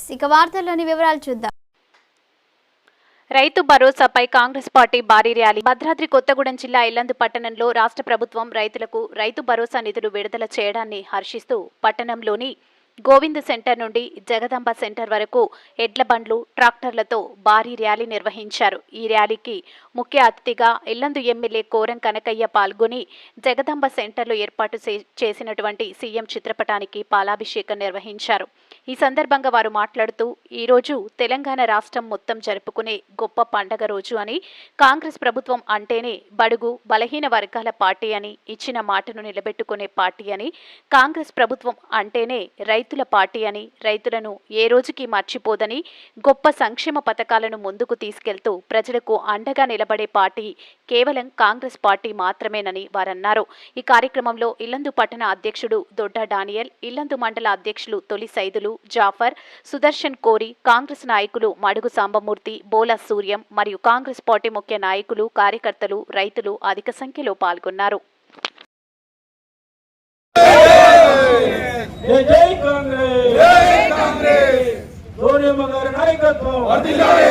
నమస్తే ఇక వార్తల్లోని వివరాలు చూద్దాం. రైతు భరోసాపై కాంగ్రెస్ పార్టీ భారీ ర్యాలీ. భద్రాద్రి కొత్తగూడెం జిల్లా ఇల్లందు పట్టణంలో రాష్ట్ర ప్రభుత్వం రైతులకు రైతు భరోసా నిధులు విడుదల చేయడాన్ని హర్షిస్తూ పట్టణంలోని గోవింద్ సెంటర్ నుండి జగదంబ సెంటర్ వరకు ఎడ్ల బండ్లు ట్రాక్టర్లతో భారీ ర్యాలీ నిర్వహించారు. ఈ ర్యాలీకి ముఖ్య అతిథిగా ఇల్లందు ఎమ్మెల్యే కోరం కనకయ్య పాల్గొని జగదంబ సెంటర్లో ఏర్పాటు చేసినటువంటి సీఎం చిత్రపటానికి పాలాభిషేకం నిర్వహించారు. ఈ సందర్భంగా వారు మాట్లాడుతూ ఈ రోజు తెలంగాణ రాష్ట్రం మొత్తం జరుపుకునే గొప్ప పండగ రోజు అని కాంగ్రెస్ ప్రభుత్వం అంటేనే బడుగు బలహీన వర్గాల పార్టీ అని ఇచ్చిన మాటను నిలబెట్టుకునే పార్టీ అని కాంగ్రెస్ ప్రభుత్వం అంటేనే రైతుల పార్టీ అని రైతులను ఏ రోజుకి మర్చిపోదని గొప్ప సంక్షేమ పథకాలను ముందుకు తీసుకెళ్తూ ప్రజలకు అండగా నిలబడే పార్టీ కేవలం కాంగ్రెస్ పార్టీ మాత్రమేనని వారన్నారు. ఈ కార్యక్రమంలో ఇల్లందు పట్టణ అధ్యక్షుడు దొడ్డ డానియల్ ఇల్లందు మండల అధ్యక్షులు తొలి సైదులు జాఫర్ సుదర్శన్ కోరి కాంగ్రెస్ నాయకులు మడుగు సాంబమూర్తి బోలా సూర్యం మరియు కాంగ్రెస్ పార్టీ ముఖ్య నాయకులు కార్యకర్తలు రైతులు అధిక సంఖ్యలో పాల్గొన్నారు. జై జై కాంగ్రెస్! జై కాంగ్రెస్! సోనియమ్మ గారి నాయకత్వం వర్ధిల్లాలి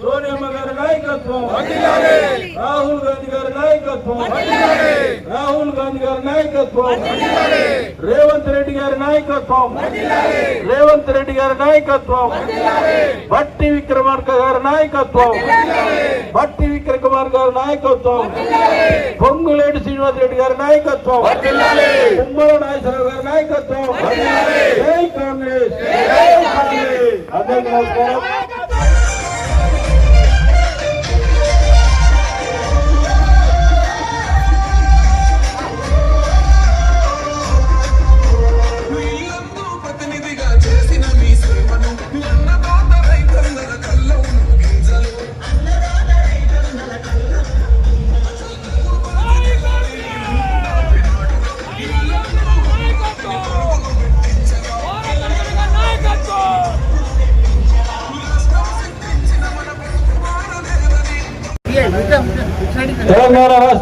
సోనియమ్మ గారి నాయకత్వం వర్ధిల్లాలి రాహుల్ గాంధీ గారి నాయకత్వం వర్ధిల్లాలి రాహుల్ గాంధీ గారి నాయకత్వం వర్ధిల్లాలి రేవంత్ రెడ్డి గారి నాయకత్వం వర్ధిల్లాలి రేవంత్ రెడ్డి గారి నాయకత్వం వర్ధిల్లాలి బట్టి విక్రమార్క గారి నాయకత్వం వర్ధిల్లాలి బట్టి విక్రమార్ గారి నాయకత్వం వర్ధిల్లాలి పొంగులేటి శ్రీనివాస్ రెడ్డి గారి నాయకత్వం వర్ధిల్లాలి కుమ్మల నాగేశ్వరరావు గారి నాయకత్వం వర్ధిల్లాలి జై కాంగ్రెస్ జై కాంగ్రెస్ అందరికీ నమస్కారం.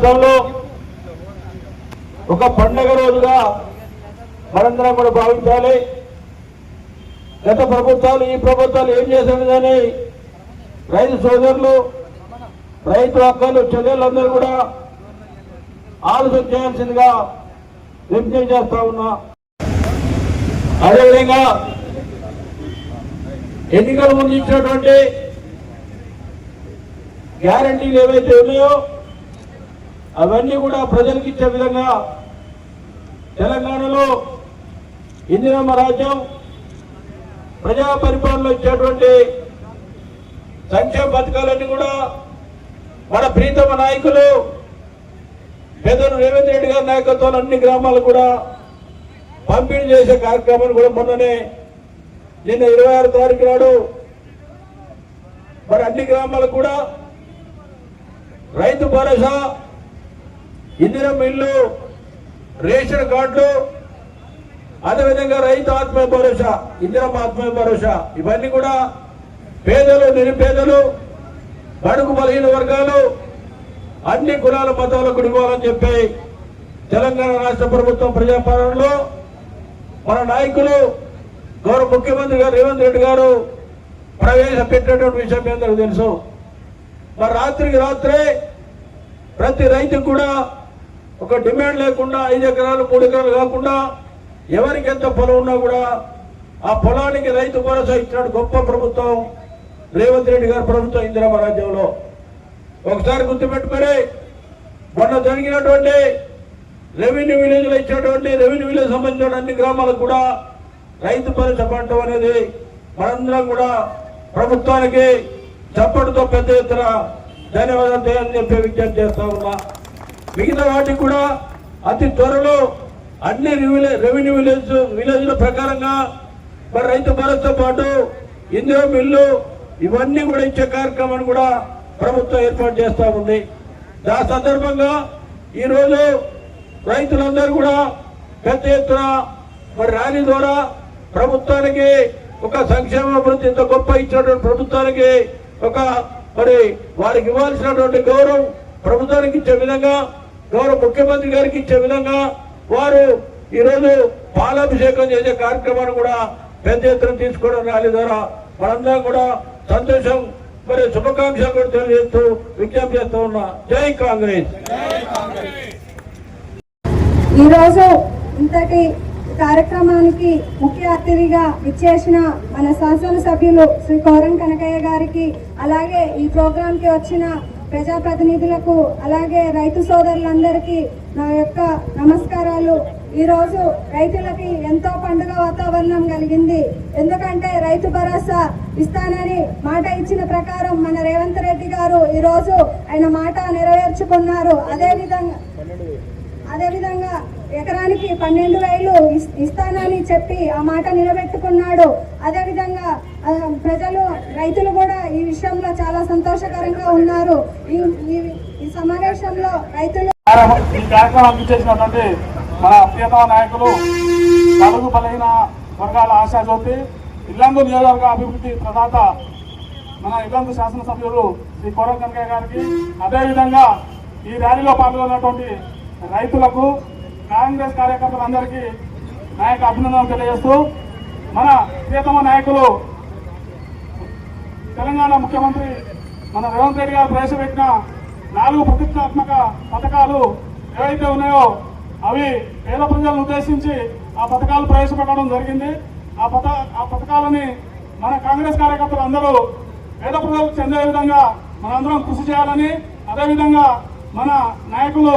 రాష్ట్రంలో ఒక పండగ రోజుగా మనందరం కూడా భావించాలి. గత ప్రభుత్వాలు ఈ ప్రభుత్వాలు ఏం చేసినదని రైతు సోదరులు రైతు హక్కులు చెల్లెళ్ళందరూ కూడా ఆలోచన చేయాల్సిందిగా విజ్ఞప్తి చేస్తా ఉన్నా. అదేవిధంగా ఎన్నికల ముందు ఇచ్చినటువంటి గ్యారంటీలు ఏవైతే ఉన్నాయో అవన్నీ కూడా ప్రజలకు ఇచ్చే విధంగా తెలంగాణలో ఇందిరమ్మ రాజ్యం ప్రజా పరిపాలనలో ఇచ్చేటువంటి సంక్షేమ పథకాలన్నీ కూడా మన ప్రీతమ నాయకులు పెద్దలు రేవంత్ రెడ్డి గారి నాయకత్వంలో అన్ని గ్రామాలు కూడా పంపిణీ చేసే కార్యక్రమాన్ని కూడా మొన్ననే నిన్న ఇరవై ఆరు తారీఖు నాడు మరి అన్ని గ్రామాలకు కూడా రైతు భరోసా ఇందిరం ఇల్లు రేషన్ కార్డులు అదేవిధంగా రైతు ఆత్మీయ భరోసా ఇందిరం ఆత్మీయ భరోసా ఇవన్నీ కూడా పేదలు నిరుపేదలు బడుగు బలహీన వర్గాలు అన్ని కులాల మతాలకు ఇవ్వాలని చెప్పి తెలంగాణ రాష్ట్ర ప్రభుత్వం ప్రజాపాలనలో మన నాయకులు గౌరవ ముఖ్యమంత్రి గారు రేవంత్ రెడ్డి గారు ప్రవేశపెట్టినటువంటి విషయం మీ అందరికీ తెలుసు. మరి రాత్రికి రాత్రే ప్రతి రైతుకు కూడా ఒక డిమాండ్ లేకుండా ఐదు ఎకరాలు మూడు ఎకరాలు కాకుండా ఎవరికి ఎంత పొలం ఉన్నా కూడా ఆ పొలానికి రైతు భరోసా ఇచ్చినట్టు గొప్ప ప్రభుత్వం. రేవంత్ రెడ్డి గారి ప్రభుత్వం ఇందిరామ రాజ్యంలో ఒకసారి గుర్తుపెట్టుకొని మొన్న జరిగినటువంటి రెవెన్యూ విలేజ్లో ఇచ్చినటువంటి రెవెన్యూ విలేజ్ సంబంధించిన అన్ని గ్రామాలకు కూడా రైతు భరోసా పడటం అనేది మనందరం కూడా ప్రభుత్వానికి చప్పటితో పెద్ద ఎత్తున ధన్యవాదాలు చేయాలని చెప్పి విజ్ఞప్తి చేస్తా ఉన్నా. మిగతా వాటికి కూడా అతి త్వరలో అన్ని రెవెన్యూ విలేజ్ విలేజ్ల ప్రకారంగా మరి రైతు భరోసా పాటు ఇందులో మిల్లు ఇవన్నీ కూడా ఇచ్చే కార్యక్రమాన్ని కూడా ప్రభుత్వం ఏర్పాటు చేస్తూ ఉంది. దాని సందర్భంగా ఈరోజు రైతులందరూ కూడా పెద్ద ఎత్తున మరి ర్యాలీ ద్వారా ప్రభుత్వానికి ఒక సంక్షేమ అభివృద్ధి ఇంత గొప్ప ఇచ్చినటువంటి ప్రభుత్వానికి ఒక మరి వారికి ఇవ్వాల్సినటువంటి గౌరవం ప్రభుత్వానికి ఇచ్చే విధంగా గౌరవ ముఖ్యమంత్రి గారికి ఇచ్చే విధంగా వారు ఈరోజు పాలాభిషేకం చేసే కార్యక్రమాన్ని కూడా పెద్ద ఎత్తున తీసుకోవడం ర్యాలీ ద్వారా మనందరం కూడా సంతోషం మరి శుభాకాంక్షలు కూడా తెలియజేస్తూ విజ్ఞప్తి చేస్తూ ఉన్నా. జై కాంగ్రెస్! ఈరోజు ఇంతటి కార్యక్రమానికి ముఖ్య అతిథిగా ఇచ్చేసిన మన శాసనసభ్యులు శ్రీ కోరం కనకయ్య గారికి అలాగే ఈ ప్రోగ్రాంకి వచ్చిన ప్రజాప్రతినిధులకు అలాగే రైతు సోదరులందరికీ నా యొక్క నమస్కారాలు. ఈరోజు రైతులకి ఎంతో పండుగ వాతావరణం కలిగింది. ఎందుకంటే రైతు భరోసా ఇస్తానని మాట ఇచ్చిన ప్రకారం మన రేవంత్ రెడ్డి గారు ఈరోజు ఆయన మాట నెరవేర్చుకున్నారు. అదేవిధంగా అదేవిధంగా ఎకరానికి పన్నెండు వేలు ఇస్- ఇస్తానని చెప్పి ఆ మాట నిలబెట్టుకున్నాడు. అదేవిధంగా ప్రజలు రైతులు కూడా ఈ విషయంలో చాలా సంతోషకరంగా ఉన్నారు. ఈ ఈ- ఈ సమావేశంలో రైతులు ఈ కార్యక్రమం అందించేసినటువంటి మన ప్రియతమ నాయకులు బడుగు బలహీన వర్గాల ఆశాజ్యోతి ఇల్లందు నియోజకవర్గ అభివృద్ధి ప్రదాత మన ఇల్లందు శాసనసభ్యులు శ్రీ కోరం కనకయ్య గారికి అదేవిధంగా ఈ ర్యాలీలో పాల్గొన్నటువంటి రైతులకు కాంగ్రెస్ కార్యకర్తలందరికీ నాయక అభినందనలు తెలియజేస్తూ మన ప్రియతమ నాయకులు తెలంగాణ ముఖ్యమంత్రి మన రేవంత్ రెడ్డి గారు ప్రవేశపెట్టిన నాలుగు ప్రతిష్టాత్మక పథకాలు ఏవైతే ఉన్నాయో అవి పేద ప్రజలను ఉద్దేశించి ఆ పథకాలు ప్రవేశపెట్టడం జరిగింది. ఆ పథ ఆ పథకాలని మన కాంగ్రెస్ కార్యకర్తలు అందరూ పేద ప్రజలకు చెందే విధంగా మనందరం కృషి చేయాలని అదేవిధంగా మన నాయకులు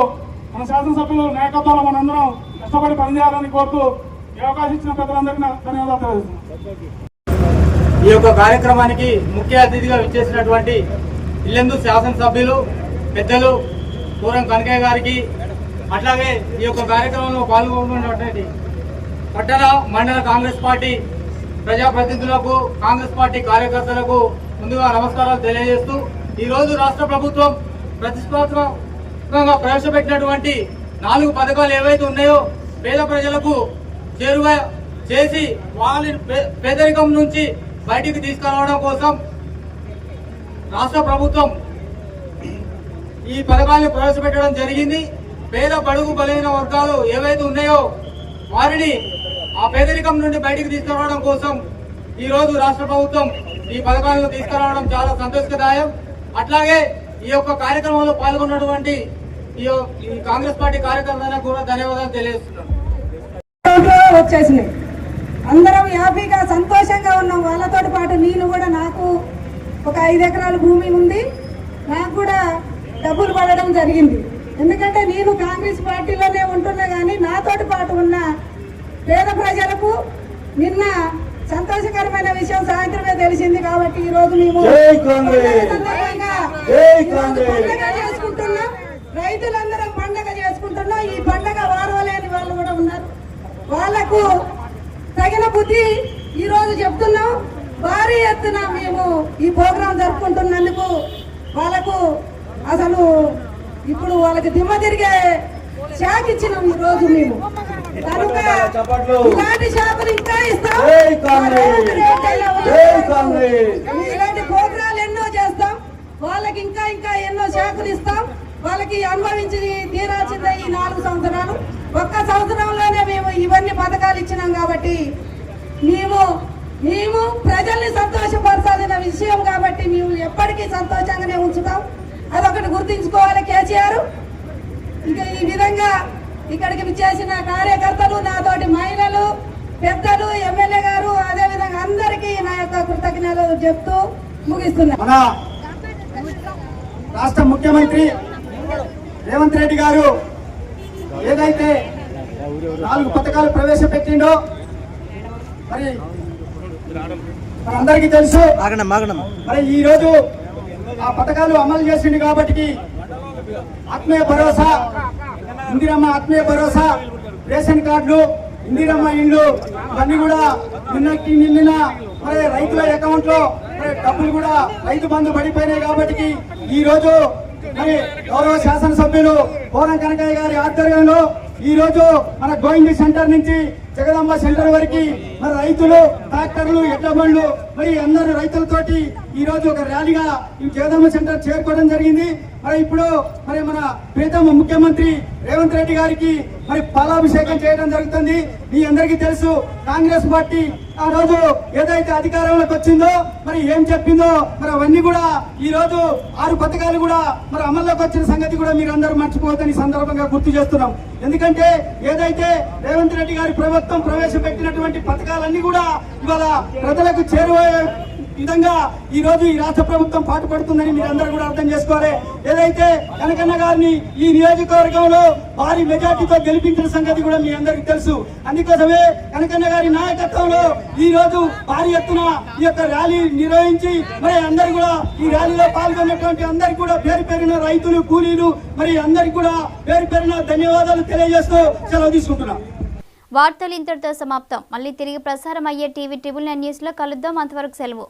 మన శాసనసభ్యులు నాయకత్వంలో మనందరం కష్టపడి పనిచేయాలని కోరుతూ ఈ అవకాశం ఇచ్చిన పెద్దలందరికీ ధన్యవాదాలు తెలియజేస్తున్నాను ఈ యొక్క కార్యక్రమానికి ముఖ్య అతిథిగా విచ్చేసినటువంటి ఇల్లెందు శాసనసభ్యులు పెద్దలు పూరం కనకయ్య గారికి అట్లాగే ఈ యొక్క కార్యక్రమంలో పాల్గొన్నటువంటి పట్టణ మండల కాంగ్రెస్ పార్టీ ప్రజాప్రతినిధులకు కాంగ్రెస్ పార్టీ కార్యకర్తలకు ముందుగా నమస్కారాలు తెలియజేస్తూ ఈరోజు రాష్ట్ర ప్రభుత్వం ప్రతిష్టాత్మకంగా ప్రవేశపెట్టినటువంటి నాలుగు పథకాలు ఏవైతే ఉన్నాయో పేద ప్రజలకు చేరువ చేసి వాళ్ళని పే- పేదరికం నుంచి బయటికి తీసుకురావడం కోసం రాష్ట్ర ప్రభుత్వం ఈ పథకాన్ని ప్రవేశపెట్టడం జరిగింది. పేద బడుగు బలైన వర్గాలు ఏవైతే ఉన్నాయో వారిని ఆ పేదరికం నుండి బయటికి తీసుకురావడం కోసం ఈరోజు రాష్ట్ర ప్రభుత్వం ఈ పథకాలను తీసుకురావడం చాలా సంతోషదాయం అట్లాగే ఈ యొక్క కార్యక్రమంలో పాల్గొన్నటువంటి ఈ ఈ కాంగ్రెస్ పార్టీ కార్యకర్తలకు కూడా ధన్యవాదాలు తెలియజేస్తున్నాను. వచ్చేసినాయి. అందరం హ్యాపీగా సంతోషంగా ఉన్నాం. వాళ్ళతో పాటు నేను కూడా నాకు ఒక ఐదు ఎకరాల భూమి ఉంది. నాకు కూడా డబ్బులు పడడం జరిగింది. ఎందుకంటే నేను కాంగ్రెస్ పార్టీలోనే ఉంటున్నా కానీ నాతోటి పాటు ఉన్న పేద ప్రజలకు నిన్న సంతోషకరమైన విషయం సాయంత్రమే తెలిసింది కాబట్టి ఈ రోజు మేము! పండగ చేసుకుంటున్నాం. రైతులందరం పండగ చేసుకుంటున్నాం. ఈ పండగ ఉన్నారు వాళ్ళకు తగిన బుద్ధి ఈ రోజు చెప్తున్నాం. భారీ ఎత్తున మేము ఈ ప్రోగ్రాం జరుపుకుంటున్నందుకు వాళ్ళకు అసలు ఇప్పుడు వాళ్ళకి దిమ్మ తిరిగే షాక్ ఇచ్చినాం ఈ రోజు మేము. కనుక ఇలాంటి షాకులు ఇంకా ఇస్తాం! ఇలాంటి ప్రోగ్రాలు ఎన్నో చేస్తాం. వాళ్ళకి ఇంకా ఇంకా ఎన్నో శాఖలు ఇస్తాం. వాళ్ళకి అనుభవించి తీరాల్సిందే ఈ నాలుగు సంవత్సరాలు. ఒక్క సంవత్సరంలోనే మేము ఇవన్నీ పథకాలు ఇచ్చినాం కాబట్టి మేము మేము ప్రజల్ని సంతోషపరచాలన్న విషయం కాబట్టి మేము ఎప్పటికీ సంతోషంగానే ఉంచుతాం. అదొకటి గుర్తుంచుకోవాలి కేసీఆర్. ఇక ఈ విధంగా ఇక్కడికి విచ్చేసిన కార్యకర్తలు నాతోటి మహిళలు పెద్దలు ఎమ్మెల్యే గారు అదే విధంగా అందరికీ నా యొక్క కృతజ్ఞతలు చెప్తూ ముగిస్తున్నా. రాష్ట్ర ముఖ్యమంత్రి రేవంత్ రెడ్డి గారు ఏదైతే నాలుగు పథకాలు ప్రవేశపెట్టిండో మరి మనందరికీ తెలుసు మరి ఈ రోజు ఆ పథకాలు అమలు చేసిండు కాబట్టి ఆత్మీయ భరోసా ఇందిరమ్మ ఆత్మీయ భరోసా రేషన్ కార్డులు ఇందిరమ్మ ఇండ్లు ఇవన్నీ కూడా నిన్నకి నిన్న మరి రైతుల అకౌంట్లో డబ్బులు కూడా రైతు బంధు పడిపోయినాయి కాబట్టి ఈ రోజు మరి గౌరవ శాసనసభ్యులు కోరం కనకయ్య గారి ఆధ్వర్యంలో ఈ రోజు మన గోయింగ్ సెంటర్ నుంచి జగదాంబ సెంటర్ వరకు మరి రైతులు ట్రాక్టర్లు ఎడ్ల బండ్లు మరి అందరు రైతులతోటి ఈ రోజు ఒక ర్యాలీగా ఈ జగదాంబ సెంటర్ చేరుకోవడం జరిగింది. మరి ఇప్పుడు మరి మన ప్రీతమ ముఖ్యమంత్రి రేవంత్ రెడ్డి గారికి మరి పాలాభిషేకం చేయడం జరుగుతుంది. మీ అందరికీ తెలుసు కాంగ్రెస్ పార్టీ ఆ రోజు ఏదైతే అధికారంలోకి వచ్చిందో మరి ఏం చెప్పిందో మరి అవన్నీ కూడా ఈ రోజు ఆరు పథకాలు కూడా మరి అమల్లోకి వచ్చిన సంగతి కూడా మీరు అందరూ మర్చిపోవద్దని సందర్భంగా గుర్తు చేస్తున్నాం. ఎందుకంటే ఏదైతే రేవంత్ రెడ్డి గారి ప్రభుత్వం ప్రవేశపెట్టినటువంటి పథకాలన్నీ కూడా ఇవాళ ప్రజలకు చేరువయ్యే విధంగా ఈ రోజు ఈ రాష్ట్ర ప్రభుత్వం పాటుపడుతుందని మీరు అందరూ కూడా అర్థం చేసుకోవాలి. ఏదైతే కనకన్న గారిని ఈ నియోజకవర్గంలో భారీ మెజార్టీతో గెలిపించిన సంగతి కూడా మీ అందరికీ తెలుసు. అందుకోసమే కనకన్న గారి నాయకత్వంలో ఈ రోజు భారీ ఎత్తున ఈ యొక్క ర్యాలీ నిర్వహించి మరి అందరు కూడా ఈ ర్యాలీలో పాల్గొన్నటువంటి అందరికి కూడా పేరు పేరిన రైతులు కూలీలు మరి అందరికి కూడా పేరు పేరిన ధన్యవాదాలు తెలియజేస్తూ సెలవు తీసుకుంటున్నాం. వార్తలు ఇంతటితో సమాప్తం. మళ్ళీ తిరిగి ప్రసారం అయ్యే టీవీ ట్రిబుల్ నైన్ న్యూస్లో కలుద్దాం. అంతవరకు సెలవు.